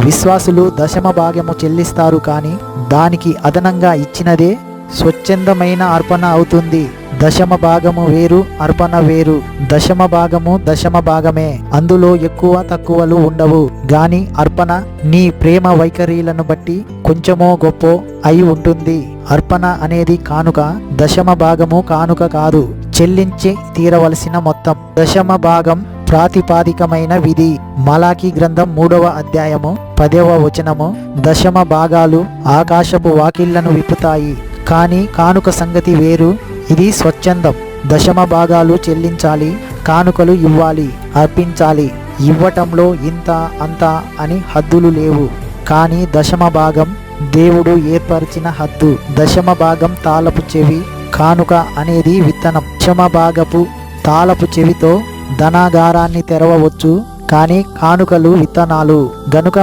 విశ్వాసులు దశమ భాగము చెల్లిస్తారు కానీ దానికి అదనంగా ఇచ్చినదే స్వచ్ఛందమైన అర్పణ అవుతుంది. దశమ భాగము వేరు అర్పణ వేరు. దశమ భాగము దశమ భాగమే. అందులో ఎక్కువ తక్కువలు ఉండవు. గాని అర్పణ నీ ప్రేమ వైఖరీలను బట్టి కొంచెమో గొప్ప అయి ఉంటుంది. అర్పణ అనేది కానుక దశమ భాగము కానుక కాదు. చెల్లించి తీరవలసిన మొత్తం. దశమ భాగం ప్రాతిపాదికమైన విధి. మలాకి గ్రంథం మూడవ అధ్యాయము పదవ వచనము. దశమ భాగాలు ఆకాశపు వాకిళ్ళను విప్పుతాయి. కానీ కానుక సంగతి వేరు. ఇది స్వచ్ఛందం. దశమ భాగాలు చెల్లించాలి కానుకలు ఇవ్వాలి అర్పించాలి. ఇవ్వటంలో ఇంత అంత అని హద్దులు లేవు. కానీ దశమ భాగం దేవుడు ఏర్పరిచిన హద్దు. దశమ భాగం తాళపు చెవి కానుక అనేది విత్తనం. దశమ భాగపు తాళపు చెవితో ధనాగారాన్ని తెరవవచ్చు కానీ కానుకలు విత్తనాలు. గనుక